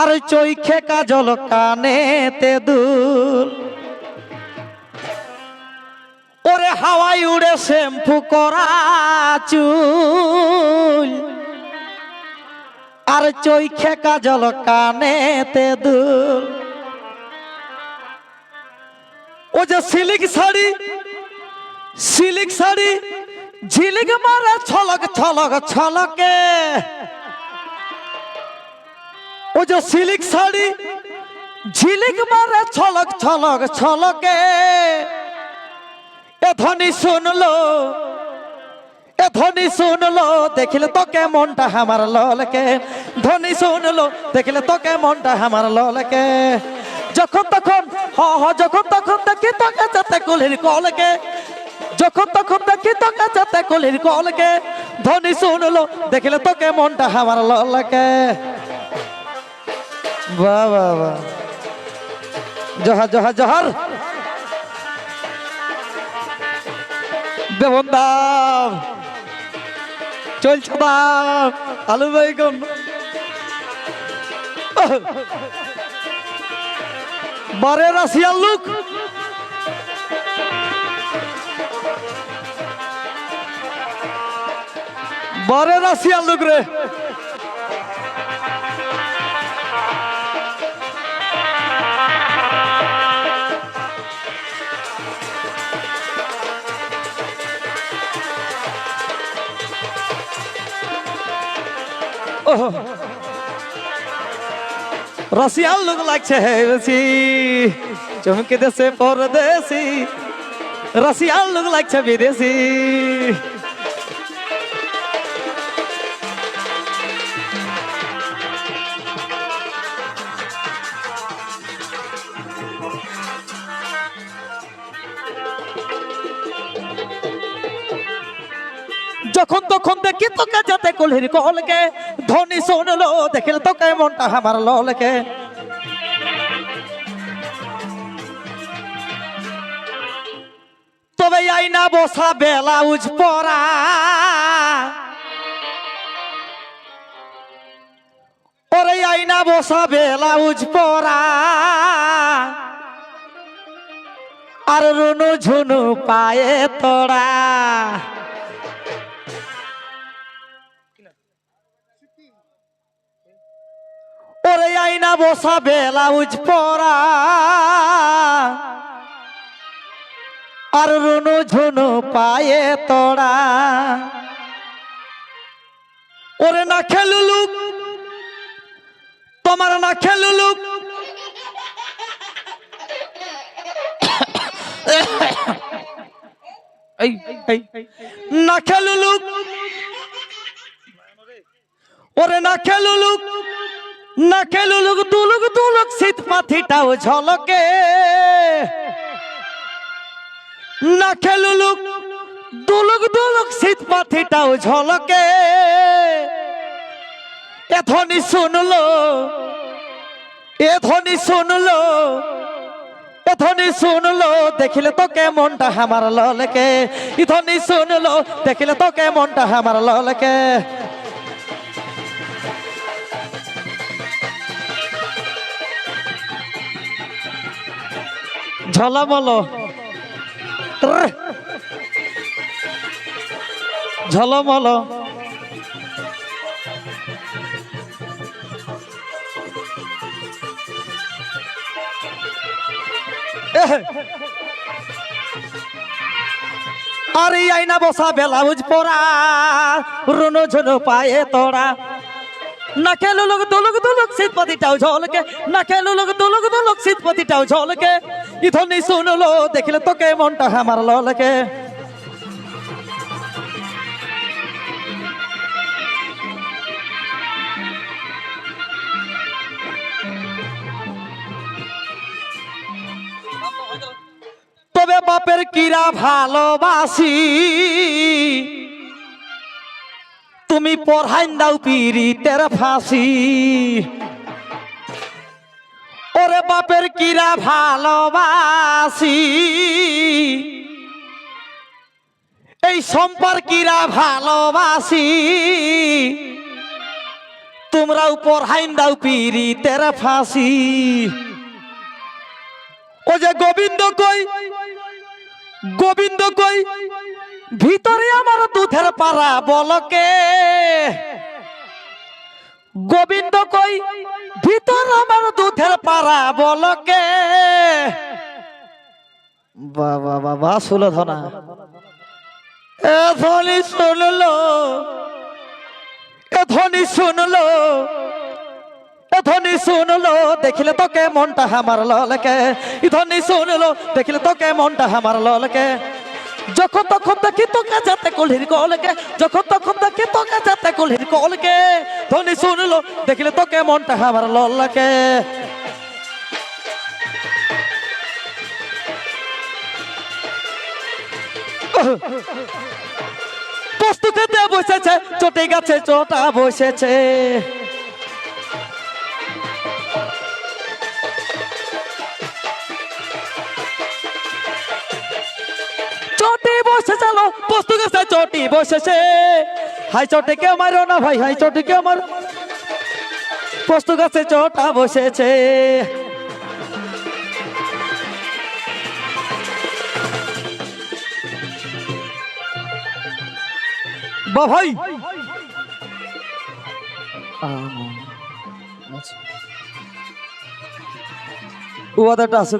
আর চৈখে কাজল কানেতে দুল। ওরে হাওয়াই উড়ে শ্যাম্পু করা চুল। আর চৈখে কাজল কানেতে দুল। ও যে সিলিক শাড়ি সিলিক শাড়ি, ঝিলিক মারে ছলক ছলক ছলকে। ও যে সিলিক শাড়ি, ঝিলিক মারে ছলক ছলক, ছলকে। এ ধ্বনি শুনলো, এ ধ্বনি শুনলো, দেখিলে তো কেমনটা আমার ললকে। ধ্বনি শুনলো, দেখিলে তো কেমনটা আমার ললকে। যখন তখন, হ হ, যখন তখন দেখি তোকে যাতে কুলির কলকে। যখন তখন দেখি তোকে যাতে কুলির কলকে। ধ্বনি শুনলো, দেখিলে তো কেমনটা আমার ললকে। বাহ বাহ বাহ। জহর জহর জহর। বেবন দাম চলছে দাম আলু বেগুন বারে রাশিয়ার লুক। বারে রাশিয়ার লুক রে। রাশিয়ার লোক লাগছে হে বেশি চমকে দেশে পরদেশি। রাশিয়ার লোক লাগছে বিদেশি। যখন তখন দেখি তোকে যাতে কলির কলকে ধনী শুনলো দেখিল তোকে মনটা আমার ললকে তবে আইনা বসা বেলাউজ পরা ওরে আইনা বসা বেলাউজ পরা আর রুনু ঝুনু পায়ে তোরা আইনা বসা বেলাউজ পরা আর রুনু ঝুনু পায়ে তোড়া। ওরে না খেলুলুক তোমার না খেলুলুক না খেলুলুক ওরে না খেলুলুক না খেলুলুক দুলুক দুলুক শীত পাথিটাও ঝলকে। না খেলুলুক দুলুক দুলুক শীত পাথিটাও ঝলকে। এ ধ্বনি শুনলো, এ ধ্বনি শুনলো, এ ধ্বনি শুনলো, দেখিলে তো কেমনটা আমার ললকে। ই ধ্বনি শুনলো, দেখিলে তো কেমনটা আমার ললকে। ঝলামল। ঝলমল আর আইনা বসা বেলাউজ পরা, রুনো ঝুনো পায়ে তোরা না খেলো লোক দুলুক দুলুক শীতপতিটাও ঝলকে না খেলো লোক দুলুক দুলুক শীতপতিটাও ঝলকে। ইথনি শুনলো? দেখলে তোকে মনটা আমার ললকে তবে বাপের কিরা ভালোবাসি। তুমি পড়াইন দাও পিরিতের ফাঁসি। বাপের কিরা ভালোবাসি। এই সম্পর্কিরা ভালোবাসি। তোমরা উপর হাইন দাও পিরি তেরা ফাঁসি। ও যে গোবিন্দ কই গোবিন্দ কই, ভিতরে আমার দুধের পাড়া বলকে। গোবিন্দ কই ভিতর আমার দুধের পাড়া বলকে। বাবা বাবা সুলধনা এ ধ্বনি শুনলো, এ ধ্বনি শুনলো, এ ধ্বনি শুনলো, দেখিলে তোকে মনটা আমার ললকে। এ ধ্বনি শুনলো, দেখিলে তোকে মনটা আমার ললকে। যখন তখন দেখি তোকে যাতে কলহির কলকে, যখন তখন দেখি তোকে যাতে কলহির কলকে। ধ্বনি শুনলো, দেখিলে মনটা আমার ললকে প্রস্তুতিতে বসেছে, চটে গেছে চটা বসেছে। বসে চলো গেছে চটি বসেছে। হাই চটে কে মারো না ভাই, হাই চটে কে মারো। প্রস্তুত গাছে চটা বসেছে। বা ভাই। আদাটা আছে